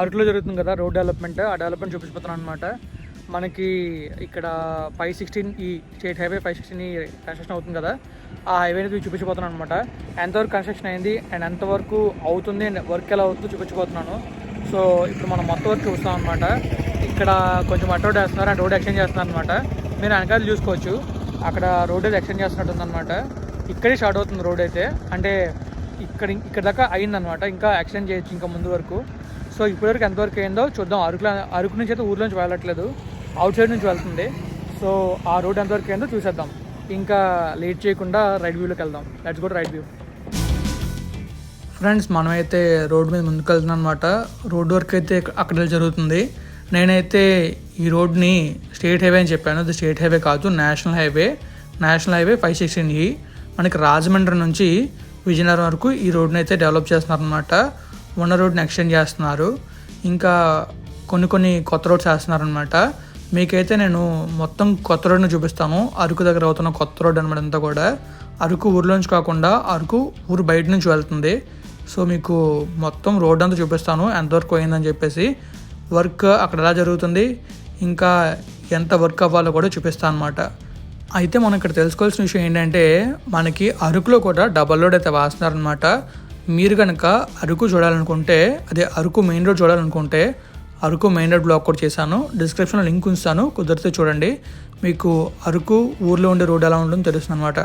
అరకులో జరుగుతుంది కదా రోడ్ డెవలప్మెంట్ ఆ డెవలప్మెంట్ చూపించిపోతున్నాను అనమాట మనకి ఇక్కడ ఫైవ్ సిక్స్టీన్ ఈ స్టేట్ హైవే ఫైవ్ సిక్స్టీన్ ఈ కన్స్ట్రక్షన్ అవుతుంది కదా ఆ హైవే అనేది చూపించిపోతున్నాను అనమాట ఎంతవరకు కన్స్ట్రక్షన్ అయింది అండ్ ఎంతవరకు అవుతుంది అండ్ వర్క్ ఎలా అవుతుందో చూపించిపోతున్నాను సో ఇప్పుడు మనం మొత్తం వరకు చూస్తాం అనమాట ఇక్కడ కొంచెం అటు రోడ్ వేస్తున్నారు అండ్ రోడ్ ఎక్స్చేంజ్ చేస్తున్నారు అనమాట మీరు వెనకాల చూసుకోవచ్చు. అక్కడ రోడ్ అయితే ఎక్స్చేంజ్ చేస్తున్నట్టుంది అనమాట ఇక్కడే స్టార్ట్ అవుతుంది రోడ్ అయితే. అంటే ఇక్కడ ఇక్కడ దాకా అయిందనమాట ఇంకా ఎక్స్టెండ్ చేయొచ్చు ఇంకా ముందు వరకు. సో ఇప్పటివరకు ఎంతవరకు అయిందో చూద్దాం. అరకు అరకు నుంచి అయితే ఊర్లో నుంచి వెళ్ళట్లేదు. అవుట్ సైడ్ నుంచి వెళ్తుంది. సో ఆ రోడ్ ఎంతవరకు అయిందో చూసేద్దాం. ఇంకా లేట్ చేయకుండా రైట్ వ్యూలోకి వెళ్దాం. లెట్స్ కూడా రైట్ వ్యూ ఫ్రెండ్స్ మనమైతే రోడ్ మీద ముందుకు వెళ్తున్నాం అనమాట రోడ్ వర్క్ అయితే అక్కడ జరుగుతుంది. నేనైతే ఈ రోడ్ని స్టేట్ హైవే అని చెప్పాను. అది స్టేట్ హైవే కాదు national highway. National highway five sixteen E. మనకి రాజమండ్రి నుంచి విజయనగరం వరకు ఈ రోడ్ని అయితే డెవలప్ చేస్తున్నారనమాట ఉన్న రోడ్ని ఎక్స్టెండ్ చేస్తున్నారు. ఇంకా కొన్ని కొన్ని కొత్త రోడ్స్ వేస్తున్నారు అనమాట మీకైతే నేను మొత్తం కొత్త రోడ్ని చూపిస్తాను. అరకు దగ్గర అవుతున్న కొత్త రోడ్ అనమాట అంతా కూడా. అరకు ఊర్లోంచి కాకుండా అరకు ఊరు బయట నుంచి వెళ్తుంది. సో మీకు మొత్తం రోడ్ అంతా చూపిస్తాను. ఎంతవరకు అయిందని చెప్పేసి వర్క్ అక్కడ ఎలా జరుగుతుంది ఇంకా ఎంత వర్క్ అవ్వాలో కూడా చూపిస్తాను అనమాట అయితే మనం ఇక్కడ తెలుసుకోవాల్సిన విషయం ఏంటంటే మనకి అరకులో కూడా డబల్ రోడ్ అయితే వేస్తున్నారనమాట మీరు కనుక అరకు చూడాలనుకుంటే అదే అరకు మెయిన్ రోడ్ చూడాలనుకుంటే అరకు మెయిన్ రోడ్ బ్లాక్ కూడా చేశాను. డిస్క్రిప్షన్లో లింక్ ఉంచుతాను. కుదిరితే చూడండి. మీకు అరకు ఊర్లో ఉండే రోడ్ ఎలా ఉంటుందో తెలుస్తుంది అనమాట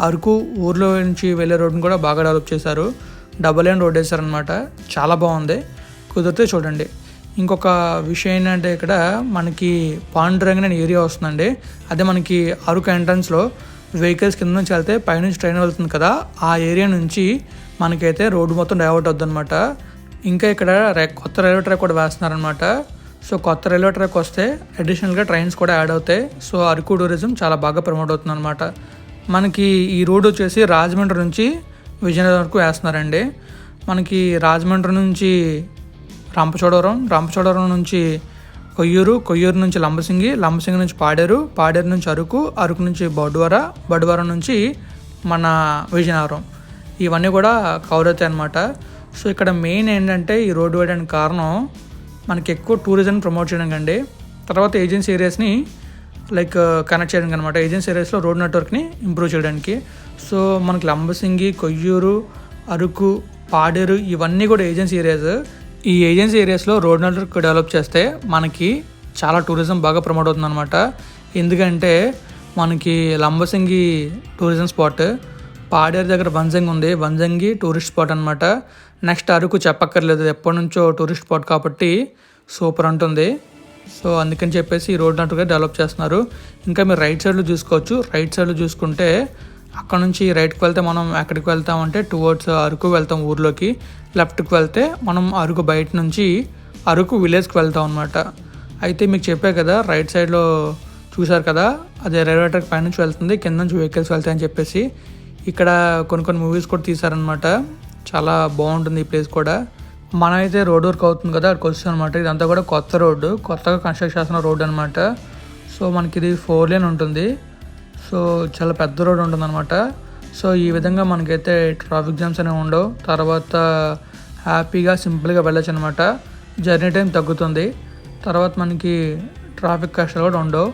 అరకు ఊర్లో నుంచి వెళ్ళే రోడ్ని కూడా బాగా డెవలప్ చేశారు. డబల్ లైన్ రోడ్ వేశారనమాట చాలా బాగుంది. కుదిరితే చూడండి. ఇంకొక విషయం ఏంటంటే ఇక్కడ మనకి పాండురంగన్ అనే ఏరియా వస్తుందండి. అదే మనకి అరకు ఎంట్రన్స్లో వెహికల్స్ కింద నుంచి వెళ్తే పైనుంచి ట్రైన్ వెళ్తుంది కదా ఆ ఏరియా నుంచి మనకైతే రోడ్డు మొత్తం డైవర్ట్ అవుతుంది అనమాట ఇంకా ఇక్కడ కొత్త రైల్వే ట్రాక్ కూడా వేస్తున్నారనమాట సో కొత్త రైల్వే ట్రాక్ వస్తే అడిషనల్గా ట్రైన్స్ కూడా యాడ్ అవుతాయి. సో అరకు టూరిజం చాలా బాగా ప్రమోట్ అవుతుంది అనమాట మనకి ఈ రోడ్ వచ్చేసి రాజమండ్రి నుంచి విజయనగరం వరకు వేస్తున్నారండి. మనకి రాజమండ్రి నుంచి రంపచోడవరం రంపచోడవరం నుంచి కొయ్యూరు కొయ్యూరు నుంచి లంబసింగి లంబసింగి నుంచి పాడేరు పాడేరు నుంచి అరకు అరకు నుంచి బొడ్వర బొడ్వరం నుంచి మన విజయనగరం. ఇవన్నీ కూడా కవర్ అవుతాయి అనమాట సో ఇక్కడ మెయిన్ ఏంటంటే ఈ రోడ్డు వేయడానికి కారణం మనకి ఎక్కువ టూరిజం ప్రమోట్ చేయడానికి అండి తర్వాత ఏజెన్సీ ఏరియాస్ని లైక్ కనెక్ట్ చేయడానికి అనమాట ఏజెన్సీ ఏరియాస్లో రోడ్ నెట్వర్క్ని ఇంప్రూవ్ చేయడానికి. సో మనకి లంబసింగి కొయ్యూరు అరకు పాడేరు ఇవన్నీ కూడా ఏజెన్సీ ఏరియాస్. ఈ ఏజెన్సీ ఏరియాస్లో రోడ్ నెట్వర్క్ డెవలప్ చేస్తే మనకి చాలా టూరిజం బాగా ప్రమోట్ అవుతుంది అనమాట ఎందుకంటే మనకి లంబసింగి టూరిజం స్పాట్ పాడేరు దగ్గర వంజంగి ఉంది. వంజంగి టూరిస్ట్ స్పాట్ అనమాట నెక్స్ట్ అరకు చెప్పక్కర్లేదు. ఎప్పటి నుంచో టూరిస్ట్ స్పాట్ కాబట్టి సూపర్ ఉంటుంది సో అందుకని చెప్పేసి ఈ రోడ్ నెట్వర్క్ డెవలప్ చేస్తున్నారు. ఇంకా మీరు రైట్ సైడ్లో చూసుకోవచ్చు. రైట్ సైడ్లో చూసుకుంటే అక్కడ నుంచి రైట్కి వెళ్తే మనం ఎక్కడికి వెళ్తామంటే టువర్డ్స్ అరకు వెళ్తాం ఊర్లోకి. లెఫ్ట్కి వెళ్తే మనం అరకు బయట నుంచి అరకు విలేజ్కి వెళ్తాం అనమాట అయితే మీకు చెప్పే కదా రైట్ సైడ్లో చూశారు కదా అదే రైల్వే ట్రాక్ పైనుంచి వెళ్తుంది కింద నుంచి వెహికల్స్ వెళ్తాయని చెప్పేసి. ఇక్కడ కొన్ని కొన్ని మూవీస్ కూడా తీశారనమాట చాలా బాగుంటుంది ఈ ప్లేస్ కూడా. మనమైతే రోడ్ వర్క్ అవుతుంది కదా అక్కడికి వస్తుంది అనమాట ఇదంతా కూడా కొత్త రోడ్డు కొత్తగా కన్స్ట్రక్ట్ చేస్తున్న రోడ్ అనమాట సో మనకి ఇది ఫోర్ లేన్ ఉంటుంది. సో చాలా పెద్ద రోడ్ ఉంటుంది అనమాట సో ఈ విధంగా మనకైతే ట్రాఫిక్ జామ్స్ అనేవి ఉండవు. తర్వాత హ్యాపీగా సింపుల్గా వెళ్ళచ్చు అనమాట జర్నీ టైం తగ్గుతుంది. తర్వాత మనకి ట్రాఫిక్ కష్టాలు కూడా ఉండవు.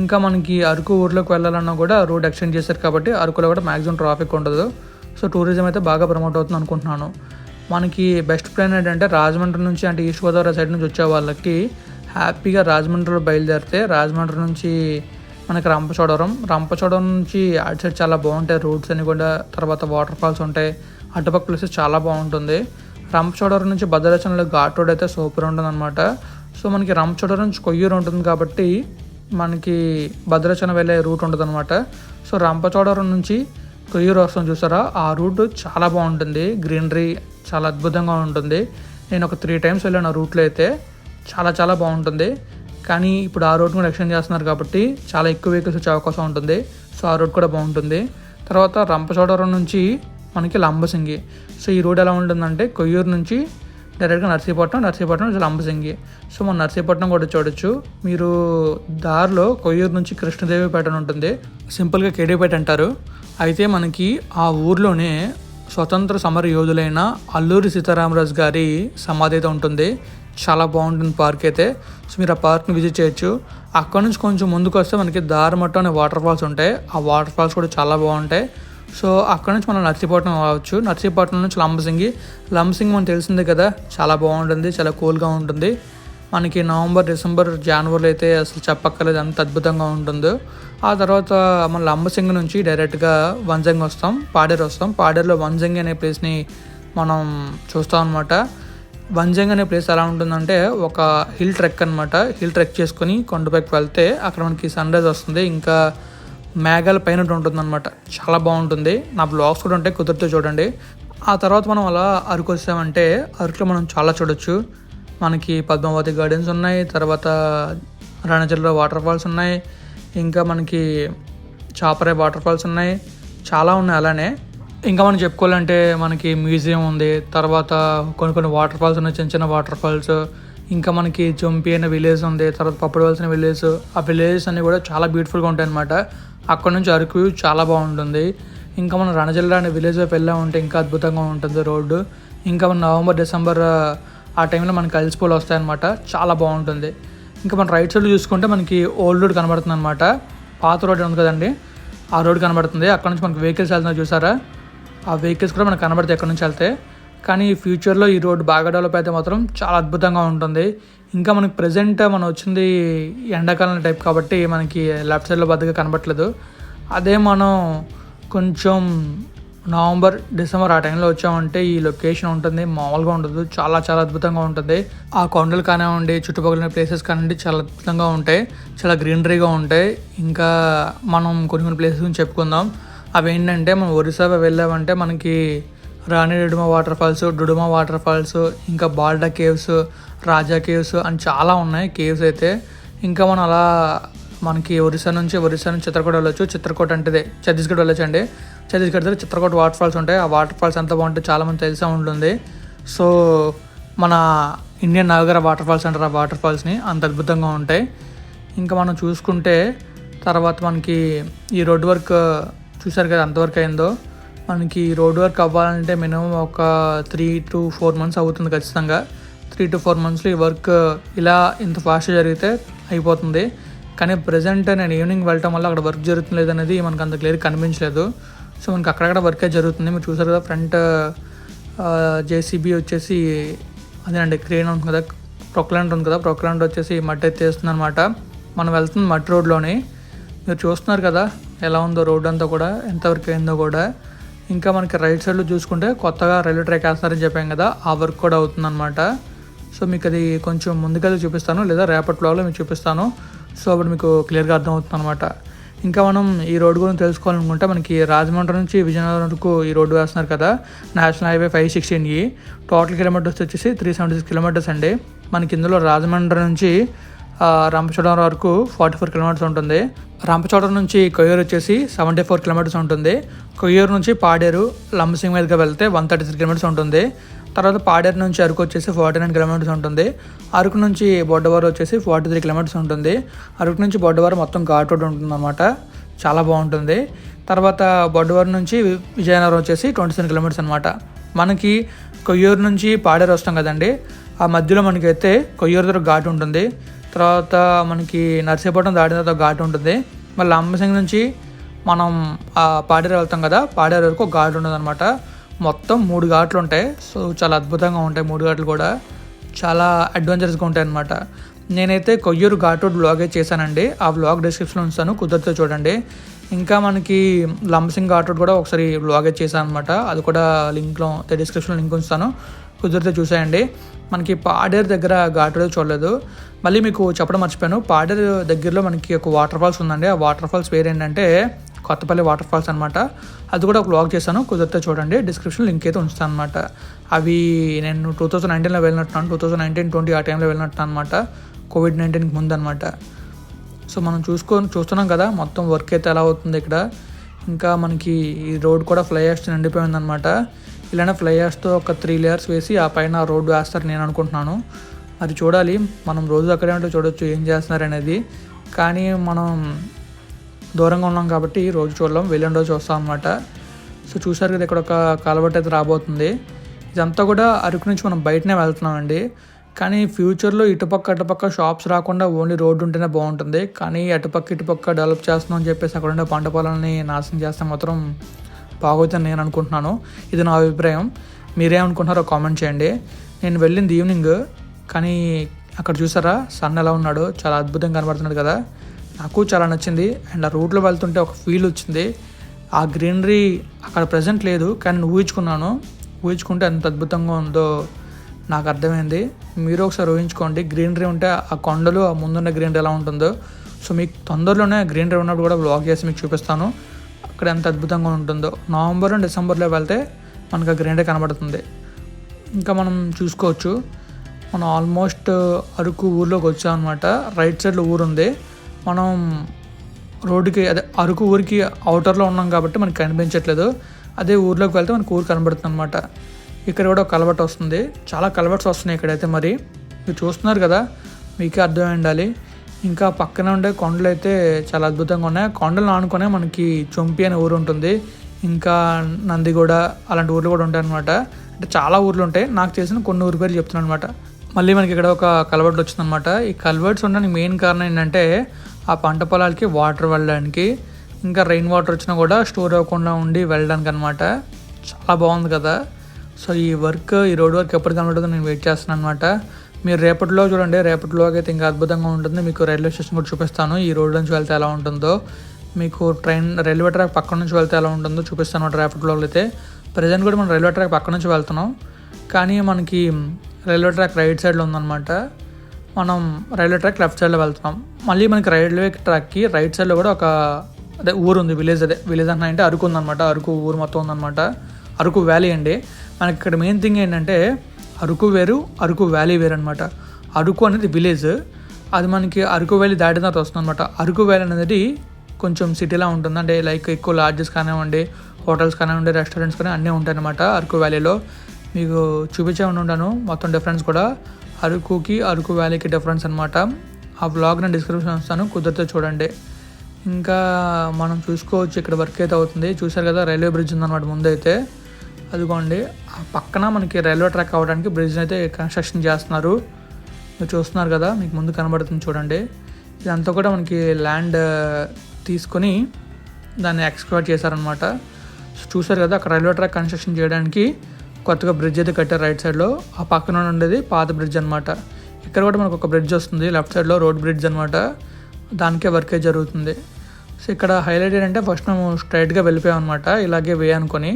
ఇంకా మనకి అరకు ఊర్లోకి వెళ్ళాలన్నా కూడా రోడ్ ఎక్స్టెండ్ చేశారు కాబట్టి అరకులో కూడా మ్యాక్సిమం ట్రాఫిక్ ఉండదు. సో టూరిజం అయితే బాగా ప్రమోట్ అవుతుంది అనుకుంటున్నాను. మనకి బెస్ట్ ప్లాన్ ఏంటంటే రాజమండ్రి నుంచి అంటే ఈస్ట్ గోదావరి సైడ్ నుంచి వచ్చే వాళ్ళకి హ్యాపీగా రాజమండ్రిలో బయలుదేరితే రాజమండ్రి నుంచి మనకి రంపచోడవరం. రంపచోడవరం నుంచి అటు సైడ్ చాలా బాగుంటాయి రోడ్స్ అని కూడా. తర్వాత వాటర్ ఫాల్స్ ఉంటాయి. అటుపక్క ప్లేసెస్ చాలా బాగుంటుంది. రంపచోడవరం నుంచి భద్రాచలంలో ఘాట్ రోడ్ అయితే సూపర్ ఉంటుంది అనమాట సో మనకి రంపచోడవరం నుంచి కొయ్యూరు ఉంటుంది కాబట్టి మనకి భద్రాచలం వెళ్ళే రూట్ ఉంటుంది అనమాట సో రంపచోడవరం నుంచి కొయ్యూరు వస్తాం చూసారా? ఆ రూట్ చాలా బాగుంటుంది. గ్రీనరీ చాలా అద్భుతంగా ఉంటుంది. నేను ఒక త్రీ టైమ్స్ వెళ్ళాను ఆ రూట్లో అయితే. చాలా చాలా బాగుంటుంది. కానీ ఇప్పుడు ఆ రోడ్ కూడా ఎక్స్టెండ్ చేస్తున్నారు కాబట్టి చాలా ఎక్కువ వెహికల్స్ వచ్చే అవకాశం ఉంటుంది. సో ఆ రోడ్ కూడా బాగుంటుంది. తర్వాత రంపచోడవరం నుంచి మనకి లంబసింగి. సో ఈ రోడ్ ఎలా ఉంటుందంటే కొయ్యూరు నుంచి డైరెక్ట్గా నర్సీపట్నం నర్సీపట్నం నుంచి లంబసింగి. సో మన నర్సీపట్నం కూడా చూడొచ్చు. మీరు దారిలో కొయ్యూరు నుంచి కృష్ణదేవిపేట ఉంటుంది. సింపుల్గా కేడీపేట అంటారు. అయితే మనకి ఆ ఊర్లోనే స్వతంత్ర సమర యోధులైన అల్లూరి సీతారామరాజు గారి సమాధి అయితే ఉంటుంది. చాలా బాగుంటుంది పార్క్ అయితే. సో మీరు ఆ పార్క్ని విజిట్ చేయొచ్చు. అక్కడ నుంచి కొంచెం ముందుకు వస్తే మనకి దారమట్టం అనే వాటర్ ఫాల్స్ ఉంటాయి. ఆ వాటర్ ఫాల్స్ కూడా చాలా బాగుంటాయి. సో అక్కడ నుంచి మనం నర్సీపట్నం రావచ్చు. నర్సీపట్నం నుంచి లంబసింగి. లంబసింగి మనకు తెలిసిందే కదా చాలా బాగుంటుంది చాలా కూల్గా ఉంటుంది. మనకి నవంబర్ డిసెంబర్ జనవరిలో అయితే అసలు చెప్పక్కర్లేదు అంత అద్భుతంగా ఉంటుందో. ఆ తర్వాత మన లంబసింగి నుంచి డైరెక్ట్గా వంజంగి వస్తాం పాడేరు వస్తాం. పాడేరులో వంజంగి అనే ప్లేస్ని మనం చూస్తాం అనమాట వంజంగ్ అనే ప్లేస్ ఎలా ఉంటుందంటే ఒక హిల్ ట్రెక్ అనమాట హిల్ ట్రెక్ చేసుకొని కొండపైకి వెళ్తే అక్కడ మనకి సన్ రైజ్ వస్తుంది. ఇంకా మేఘాల పైన ఉంటుంది అనమాట చాలా బాగుంటుంది. నా బ్లాగ్స్ కూడా ఉంటాయి కుదిరితే చూడండి. ఆ తర్వాత మనం అలా అరకు వచ్చామంటే అరకులో మనం చాలా చూడొచ్చు. మనకి పద్మావతి గార్డెన్స్ ఉన్నాయి తర్వాత రణజల్లో వాటర్ ఫాల్స్ ఉన్నాయి ఇంకా మనకి చాపరే వాటర్ ఫాల్స్ ఉన్నాయి. చాలా ఉన్నాయి అలానే. ఇంకా మనం చెప్పుకోవాలంటే మనకి మ్యూజియం ఉంది తర్వాత కొన్ని కొన్ని వాటర్ ఫాల్స్ ఉన్నాయి చిన్న చిన్న వాటర్ ఫాల్స్ ఇంకా మనకి జంపి అనే విలేజ్ ఉంది తర్వాత పప్పుడవలసిన విలేజ్ ఆ విలేజెస్ అన్నీ కూడా చాలా బ్యూటిఫుల్గా ఉంటాయి అనమాట అక్కడ నుంచి అరకు చాలా బాగుంటుంది. ఇంకా మనం రణజిల్లా అనే విలేజ్ వైపు వెళ్ళామంటే ఇంకా అద్భుతంగా ఉంటుంది రోడ్డు. ఇంకా మన నవంబర్ డిసెంబర్ ఆ టైంలో మనకి కలిసిపోలు వస్తాయన్నమాట. చాలా బాగుంటుంది. ఇంకా మన రైట్ సైడ్ చూసుకుంటే మనకి ఓల్డ్ రోడ్ కనబడుతుంది అనమాట పాత రోడ్ ఉంది కదండి? ఆ రోడ్ కనబడుతుంది. అక్కడ నుంచి మనకి వెహికల్స్ వెళ్తున్నాయి చూసారా? ఆ వెహికల్స్ కూడా మనకు కనబడతాయి ఎక్కడి నుంచి వెళ్తే. కానీ ఫ్యూచర్లో ఈ రోడ్ బాగా డెవలప్ అయితే మాత్రం చాలా అద్భుతంగా ఉంటుంది. ఇంకా మనకి ప్రజెంట్ మనం వచ్చింది ఎండాకాలం టైప్ కాబట్టి మనకి లెఫ్ట్ సైడ్లో బద్దగా కనబట్టలేదు అదే మనం కొంచెం నవంబర్ డిసెంబర్ ఆ టైంలో వచ్చామంటే ఈ లొకేషన్ ఉంటుంది మామూలుగా ఉండదు. చాలా చాలా అద్భుతంగా ఉంటుంది. ఆ కొండలు కానివ్వండి చుట్టుపక్కల ప్లేసెస్ కానివ్వండి చాలా అద్భుతంగా ఉంటాయి. చాలా గ్రీనరీగా ఉంటాయి. ఇంకా మనం కొన్ని కొన్ని ప్లేసెస్ గురించి చెప్పుకుందాం. అవి ఏంటంటే మనం ఒరిస్సా వెళ్ళామంటే మనకి Rani Duduma water falls Duduma water falls ఇంకా బాల్డా కేవ్స్ రాజా కేవ్స్ అని చాలా ఉన్నాయి కేవ్స్ అయితే. ఇంకా మనం అలా మనకి ఒరిస్సా నుంచి ఒరిస్సా నుంచి చిత్రకూట వెళ్ళొచ్చు. చిత్రకూట అంటే ఛత్తీస్గఢ్ వెళ్ళొచ్చు అండి ఛత్తీస్గఢ్ దగ్గర చిత్రకూట వాటర్ ఫాల్స్ ఉంటాయి. ఆ వాటర్ ఫాల్స్ ఎంత బాగుంటుంది చాలామంది తెలిసే ఉంటుంది. సో మన ఇండియన్ నగర వాటర్ ఫాల్స్ అంటారు ఆ వాటర్ ఫాల్స్ని. అంత అద్భుతంగా ఉంటాయి. ఇంకా మనం చూసుకుంటే తర్వాత మనకి ఈ రోడ్ వర్క్ చూసారు కదా అంతవరకు అయిందో? మనకి రోడ్ వర్క్ అవ్వాలంటే మినిమం ఒక త్రీ టు ఫోర్ మంత్స్ అవుతుంది ఖచ్చితంగా. త్రీ టు ఫోర్ మంత్స్లో ఈ వర్క్ ఇలా ఇంత ఫాస్ట్గా జరిగితే అయిపోతుంది. కానీ ప్రజెంట్ నేను ఈవినింగ్ వెళ్ళటం వల్ల అక్కడ వర్క్ జరుగుతుంది అనేది మనకు అంత క్లియర్ కనిపించలేదు. సో మనకి అక్కడక్కడ వర్కే జరుగుతుంది. మీరు చూసారు కదా ఫ్రంట్ జేసీబీ వచ్చేసి అదేనండి క్రేన్ ఉంటుంది కదా ప్రొక్లాంట్ ఉంది కదా ప్రొక్లాంట్ వచ్చేసి మట్టి ఎత్తేస్తుంది అనమాట మనం వెళ్తుంది మట్టి రోడ్లోని. మీరు చూస్తున్నారు కదా ఎలా ఉందో రోడ్ అంతా కూడా ఎంతవరకు అయిందో కూడా. ఇంకా మనకి రైట్ సైడ్లో చూసుకుంటే కొత్తగా రైల్వే ట్రాక్ వేస్తారని చెప్పాం కదా ఆ వర్క్ కూడా అవుతుందన్నమాట. సో మీకు అది కొంచెం ముందుకెళ్ళి చూపిస్తాను లేదా రేపట్లో మీకు చూపిస్తాను. సో అప్పుడు మీకు క్లియర్గా అర్థమవుతుంది అనమాట ఇంకా మనం ఈ రోడ్డు గురించి తెలుసుకోవాలనుకుంటే మనకి రాజమండ్రి నుంచి విజయనగరం వరకు ఈ రోడ్డు వేస్తున్నారు కదా national highway five sixteen E total kilometres వచ్చేసి త్రీ సెవెంటీ సిక్స్ కిలోమీటర్స్ అండి. మనకి ఇందులో రాజమండ్రి నుంచి రంపచోడవరం వరకు ఫార్టీ ఫోర్ కిలోమీటర్స్ ఉంటుంది. రంపచోడవరం నుంచి కొయ్యూరు వచ్చేసి సెవెంటీ ఫోర్ కిలోమీటర్స్ ఉంటుంది. కొయ్యూరు నుంచి పాడేరు లంబసింగ్ మీదుగా వెళ్తే వన్ థర్టీ త్రీ కిలోమీటర్స్ ఉంటుంది. తర్వాత పాడేరు నుంచి అరకు వచ్చేసి ఫార్టీ నైన్ కిలోమీటర్స్ ఉంటుంది. అరకు నుంచి బొడ్డవారు వచ్చేసి ఫార్టీ త్రీ కిలోమీటర్స్ ఉంటుంది. అరకు నుంచి బొడ్డవరం మొత్తం ఘాట్ రోడ్ ఉంటుందన్నమాట. చాలా బాగుంటుంది. తర్వాత బొడ్డవారు నుంచి విజయనగరం వచ్చేసి ట్వంటీ సెవెన్ కిలోమీటర్స్ అనమాట మనకి కొయ్యూరు నుంచి పాడేరు వస్తాం కదండి. ఆ మధ్యలో మనకైతే కొయ్యూరు దగ్గర ఘాట్ ఉంటుంది. తర్వాత మనకి నర్సీపట్నం దాటిన తర్వాత ఘాట్ ఉంటుంది. మళ్ళీ లంబసింగ్ నుంచి మనం పాడేరు వెళ్తాం కదా పాడేరు వరకు ఒక ఘాట్ ఉంటుంది అనమాట మొత్తం మూడు ఘాట్లు ఉంటాయి. సో చాలా అద్భుతంగా ఉంటాయి మూడు ఘాట్లు కూడా. చాలా అడ్వెంచరస్గా ఉంటాయి అనమాట నేనైతే కొయ్యూరు ఘాట్ రోడ్ బ్లాగ్ చేశానండి. ఆ బ్లాగ్ డిస్క్రిప్షన్లో ఉంచాను కుదిరితే చూడండి. ఇంకా మనకి లంబసింగ్ ఘాట్ రోడ్ కూడా ఒకసారి బ్లాగ్ చేశాను అనమాట అది కూడా లింక్లో డిస్క్రిప్షన్లో లింక్ ఉంచుతాను. కుదిరితే చూసేయండి. మనకి పాడేరు దగ్గర ఘాట్ రోడ్ చూడలేదు. మళ్ళీ మీకు చెప్పడం మర్చిపోయాను. పాడేరు దగ్గరలో మనకి ఒక వాటర్ ఫాల్స్ ఉందండి. ఆ వాటర్ ఫాల్స్ పేరు ఏంటంటే కొత్తపల్లి వాటర్ ఫాల్స్ అనమాట అది కూడా ఒక బ్లాగ్ చేశాను. కుదిరితే చూడండి. డిస్క్రిప్షన్ లింక్ అయితే ఉంచుతాను అనమాట అవి నేను టూ థౌజండ్ నైన్టీన్లో వెళ్ళినట్టున్నాను. టూ థౌజండ్ నైన్టీన్ ట్వంటీ ఆ టైంలో వెళ్ళినట్టు అనమాట కోవిడ్ నైన్టీన్కి ముందు అనమాట సో మనం చూసుకొని చూస్తున్నాం కదా. మొత్తం వర్క్ అయితే ఎలా అవుతుంది ఇక్కడ. ఇంకా మనకి ఈ రోడ్ కూడా ఫ్లై యాష్తో నిండిపోయిందనమాట ఇలానే ఫ్లై యాష్తో ఒక త్రీ లేయర్స్ వేసి ఆ పైన రోడ్డు వేస్తారు నేను అనుకుంటున్నాను. అది చూడాలి. మనం రోజు అక్కడే ఉంటే చూడొచ్చు ఏం చేస్తున్నారు అనేది. కానీ మనం దూరంగా ఉన్నాం కాబట్టి రోజు చూడలేం వెళ్ళిన రోజు చూస్తాం అనమాట సో చూసారు కదా ఇక్కడ ఒక కలవట్ అయితే రాబోతుంది. ఇదంతా కూడా అరకు నుంచి మనం బయటనే వెళ్తున్నామండి. కానీ ఫ్యూచర్లో ఇటుపక్క అటుపక్క షాప్స్ రాకుండా ఓన్లీ రోడ్డు ఉంటేనే బాగుంటుంది. కానీ అటుపక్క ఇటుపక్క డెవలప్ చేస్తున్నాం అని చెప్పేసి అక్కడ ఉండే పంట పొలాలని నాశనం చేస్తే మాత్రం బాగోతుందని నేను అనుకుంటున్నాను. ఇది నా అభిప్రాయం. మీరేమనుకుంటున్నారో కామెంట్ చేయండి. నేను వెళ్ళింది ఈవినింగ్ కానీ అక్కడ చూసారా? సన్ ఎలా ఉన్నాడో? చాలా అద్భుతంగా కనబడుతున్నాడు కదా. నాకు చాలా నచ్చింది. అండ్ ఆ రూట్లో వెళ్తుంటే ఒక ఫీల్ వచ్చింది. ఆ గ్రీనరీ అక్కడ ప్రజెంట్ లేదు కానీ నేను ఊహించుకున్నాను. ఊహించుకుంటే ఎంత అద్భుతంగా ఉందో నాకు అర్థమైంది. మీరు ఒకసారి ఊహించుకోండి గ్రీనరీ ఉంటే ఆ కొండలు ఆ ముందున్న గ్రీనరీ ఎలా ఉంటుందో. సో మీకు తొందరలోనే గ్రీనరీ ఉన్నప్పుడు కూడా బ్లాగ్ చేసి మీకు చూపిస్తాను. అక్కడ ఎంత అద్భుతంగా ఉంటుందో. నవంబర్ డిసెంబర్లో వెళ్తే మనకు ఆ గ్రీనరీ కనబడుతుంది. ఇంకా మనం చూసుకోవచ్చు. మనం ఆల్మోస్ట్ uh, అరకు ఊర్లోకి వచ్చాం అనమాట రైట్ సైడ్లో ఊరు ఉంది. మనం రోడ్డుకి అదే అరకు ఊరికి అవుటర్లో ఉన్నాం కాబట్టి మనకి కనిపించట్లేదు. అదే ఊర్లోకి వెళ్తే మనకు ఊరు కనబడుతుంది అనమాట ఇక్కడ కూడా ఒక కలబట్ వస్తుంది. చాలా కలబట్స్ వస్తున్నాయి ఇక్కడైతే మరి. మీరు చూస్తున్నారు కదా మీకే అర్థమై ఉండాలి. ఇంకా పక్కన ఉండే కొండలు అయితే చాలా అద్భుతంగా ఉన్నాయి. కొండలు ఆనుకునే మనకి చొంపి అనే ఊరు ఉంటుంది. ఇంకా నందిగూడ అలాంటి ఊర్లు కూడా ఉంటాయి అనమాట అంటే చాలా ఊర్లు ఉంటాయి. నాకు తెలిసిన కొన్ని ఊరి పేర్లు చెప్తున్నాను అనమాట మళ్ళీ మనకి ఇక్కడ ఒక కలవర్ట్ వచ్చిందనమాట ఈ కలవర్ట్స్ ఉండడానికి మెయిన్ కారణం ఏంటంటే ఆ పంట పొలాలకి వాటర్ వెళ్ళడానికి ఇంకా రెయిన్ వాటర్ వచ్చినా కూడా స్టోర్ అవ్వకుండా ఉండి వెళ్ళడానికి అనమాట చాలా బాగుంది కదా. సో ఈ వర్క్ ఈ రోడ్ వర్క్ ఎప్పుడు కనబడుతుందో నేను వెయిట్ చేస్తున్నాను అనమాట మీరు రేపటిలో చూడండి రేపటిలో అయితే ఇంకా అద్భుతంగా ఉంటుంది. మీకు రైల్వే స్టేషన్ కూడా చూపిస్తాను. ఈ రోడ్ నుంచి వెళ్తే ఎలా ఉంటుందో మీకు ట్రైన్ రైల్వే ట్రాక్ పక్క నుంచి వెళ్తే ఎలా ఉంటుందో చూపిస్తాను రేపటిలో అయితే. ప్రజెంట్ కూడా మనం రైల్వే ట్రాక్ పక్క నుంచి వెళ్తున్నాం. కానీ మనకి రైల్వే ట్రాక్ రైట్ సైడ్లో ఉందన్నమాట. మనం రైల్వే ట్రాక్ లెఫ్ట్ సైడ్లో వెళ్తున్నాం. మళ్ళీ మనకి రైల్వే ట్రాక్కి రైట్ సైడ్లో కూడా ఒక అదే ఊరు ఉంది విలేజ్ అదే. విలేజ్ అన్న అంటే అరకు ఉందన్నమాట. అరకు ఊరు మొత్తం ఉందన్నమాట. అరకు వ్యాలీ అండి. మనకి ఇక్కడ మెయిన్ థింగ్ ఏంటంటే అరకు వేరు అరకు వ్యాలీ వేరు అనమాట అరకు అనేది విలేజ్. అది మనకి అరకు వ్యాలీ దాటిన తర్వాత వస్తుంది అనమాట అరకు వ్యాలీ అనేది కొంచెం సిటీలా ఉంటుంది. అంటే లైక్ ఎక్కువ లాడ్జెస్ కానివ్వండి హోటల్స్ కానివ్వండి రెస్టారెంట్స్ కానీ అన్నీ ఉంటాయి అనమాట అరకు వ్యాలీలో. మీకు చూపించే ఉంటాను మొత్తం డిఫరెన్స్ కూడా అరకుకి అరకు వ్యాలీకి డిఫరెన్స్ అనమాట ఆ బ్లాగ్ నేను డిస్క్రిప్షన్ ఇస్తాను కుదిరితే చూడండి. ఇంకా మనం చూసుకోవచ్చు ఇక్కడ వర్క్ అయితే అవుతుంది. చూసారు కదా రైల్వే బ్రిడ్జ్ ఉందన్నమాట ముందైతే. అదిగోండి ఆ పక్కన మనకి రైల్వే ట్రాక్ అవ్వడానికి బ్రిడ్జ్ అయితే కన్స్ట్రక్షన్ చేస్తున్నారు. మీరు చూస్తున్నారు కదా మీకు ముందు కనబడుతుంది చూడండి. ఇదంతా కూడా మనకి ల్యాండ్ తీసుకొని దాన్ని ఎక్స్క్వేట్ చేశారనమాట చూసారు కదా అక్కడ రైల్వే ట్రాక్ కన్స్ట్రక్షన్ చేయడానికి కొత్తగా బ్రిడ్జ్ అయితే కట్టారు రైట్ సైడ్లో ఆ పక్కన ఉండేది పాత బ్రిడ్జ్ అనమాట ఇక్కడ కూడా మనకు ఒక బ్రిడ్జ్ వస్తుంది లెఫ్ట్ సైడ్లో రోడ్ బ్రిడ్జ్ అనమాట దానికే వర్కే జరుగుతుంది. సో ఇక్కడ హైలైట్ ఏంటంటే ఫస్ట్ మేము స్ట్రైట్గా వెళ్ళిపోయాం అనమాట ఇలాగే వే అనుకొని.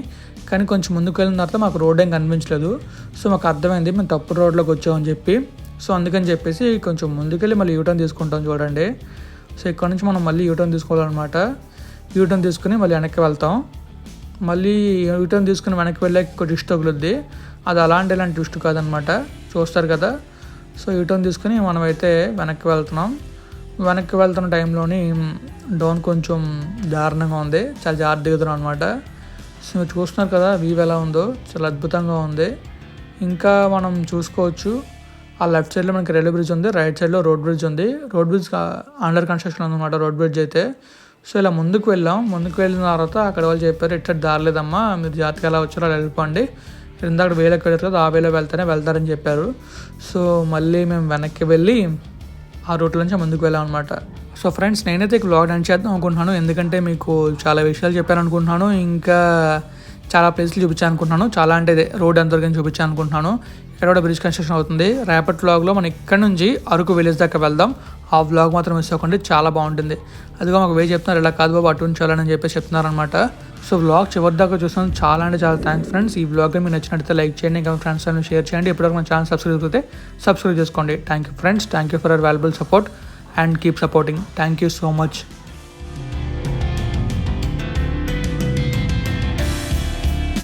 కానీ కొంచెం ముందుకు వెళ్ళిన తర్వాత మాకు రోడ్ ఏం కనిపించలేదు. సో మాకు అర్థమైంది మేము తప్పు రోడ్లోకి వచ్చామని చెప్పి. సో అందుకని చెప్పేసి కొంచెం ముందుకెళ్ళి మళ్ళీ యూటర్న్ తీసుకుంటాం చూడండి. సో ఇక్కడ నుంచి మనం మళ్ళీ యూటర్న్ తీసుకోవాలన్నమాట. యూటర్న్ తీసుకుని మళ్ళీ వెనక్కి వెళ్తాం. మళ్ళీ యూటర్న్ తీసుకుని వెనక్కి వెళ్ళాక ఒక డిస్ట్ తగులుద్ది. అది అలాంటి ఇలాంటి డిస్ట్ కాదనమాట. చూస్తారు కదా. సో యూటర్న్ తీసుకుని మనమైతే వెనక్కి వెళ్తున్నాం. వెనక్కి వెళ్తున్న టైంలోని డౌన్ కొంచెం దారుణంగా ఉంది. చాలా జాగ్రత్త దిగుతున్నాం అనమాట సో మీరు చూస్తున్నారు కదా వ్యూ ఎలా ఉందో. చాలా అద్భుతంగా ఉంది. ఇంకా మనం చూసుకోవచ్చు. ఆ లెఫ్ట్ సైడ్లో మనకి రైల్వే బ్రిడ్జ్ ఉంది. రైట్ సైడ్లో రోడ్ బ్రిడ్జ్ ఉంది. రోడ్ బ్రిడ్జ్ అండర్ కన్స్ట్రక్షన్ ఉందన్నమాట. రోడ్ బ్రిడ్జ్ అయితే. సో ఇలా ముందుకు వెళ్ళాం. ముందుకు వెళ్ళిన తర్వాత అక్కడ వాళ్ళు చెప్పారు ఇట్లా దారలేదమ్మా మీరు జాతకి ఎలా వచ్చారో అలా వెళ్ళిపోండి. ఇందాక వేలకు వెళ్ళారు కదా ఆ వేలో వెళ్తేనే వెళ్తారని చెప్పారు. సో మళ్ళీ మేము వెనక్కి వెళ్ళి ఆ రూట్ నుంచి ముందుకు వెళ్ళాం అనమాట సో ఫ్రెండ్స్ నేనైతే వ్లాగ్ రన్ చేద్దాం అనుకుంటున్నాను. ఎందుకంటే మీకు చాలా విషయాలు చెప్పాను అనుకుంటున్నాను. ఇంకా చాలా ప్లేస్లు చూపించాను అనుకుంటున్నాను చాలా అంటే రోడ్ ఎంతవరకు చూపించాను అనుకుంటున్నాను ఇక్కడ కూడా బ్రిడ్జ్ కన్స్ట్రక్షన్ అవుతుంది. రేపటి వ్లాగ్లో మనం ఇక్కడ నుంచి అరకు విలేజ్ దాకా వెళ్దాం. ఆ వ్లాగ్ మాత్రం మిస్ అవ్వకండి. చాలా బాగుంటుంది. అదిగో మాకు వే చెప్తున్నారు. ఇలా కాదు బాబు అటు ఉంచాలని చెప్పి చెప్తున్నారనమాట సో వ్లాగ్ చివరి దాకా చూసాను చాలా అంటే చాలా థ్యాంక్స్ ఫ్రెండ్స్ ఈ వ్లాగ్ మీకు నచ్చినట్లయితే లైక్ చేయండి. ఇంకా ఫ్రెండ్స్ షేర్ చేయండి. ఇప్పటివరకు మన ఛానల్ సబ్స్క్రైబ్ అయితే సబ్స్క్రైబ్ చేసుకోండి. Thank you friends thank you for our valuable support and keep supporting thank you so much